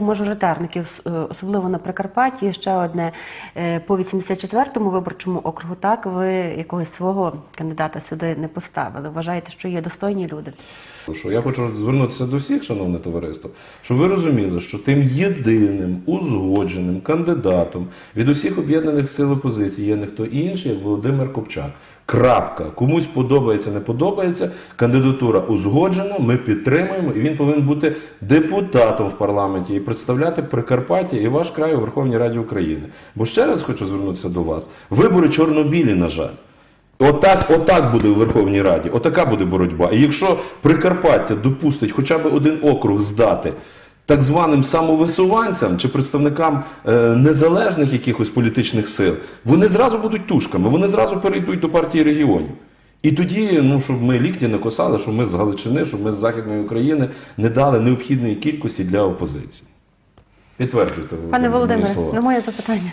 мажоритарників, е, особливо на Прикарпатті. Ще одне е, по 84-му виборчому округу. Так ви якогось свого кандидата сюди не поставили. Вважаєте, що є достойні люди? Що я хочу звернутися до всіх, шановне товариство, щоб ви розуміли, що тим єдиним узгодженим кандидатом від усіх об'єднаних сил опозиції є не хто інший, як Володимир Копчак. Крапка. Комусь подобається, не подобається. Кандидатура узгоджена, ми підтримуємо, і він повинен бути депутатом в парламенті представляти Прикарпаття і ваш край у Верховній Раді України. Бо ще раз хочу звернутися до вас. Вибори чорнобілі, на жаль. Отак, отак буде у Верховній Раді, отака буде боротьба. І якщо Прикарпаття допустить хоча б один округ здати так званим самовисуванцям чи представникам е, незалежних якихось політичних сил, вони зразу будуть тушками, вони зразу перейдуть до партії регіонів. І тоді, ну щоб ми лікті не косали, що ми з Галичини, щоб ми з Західної України не дали необхідної кількості для опозиції. Підтверджуйте Пане мої Володимире, слова. на моє запитання.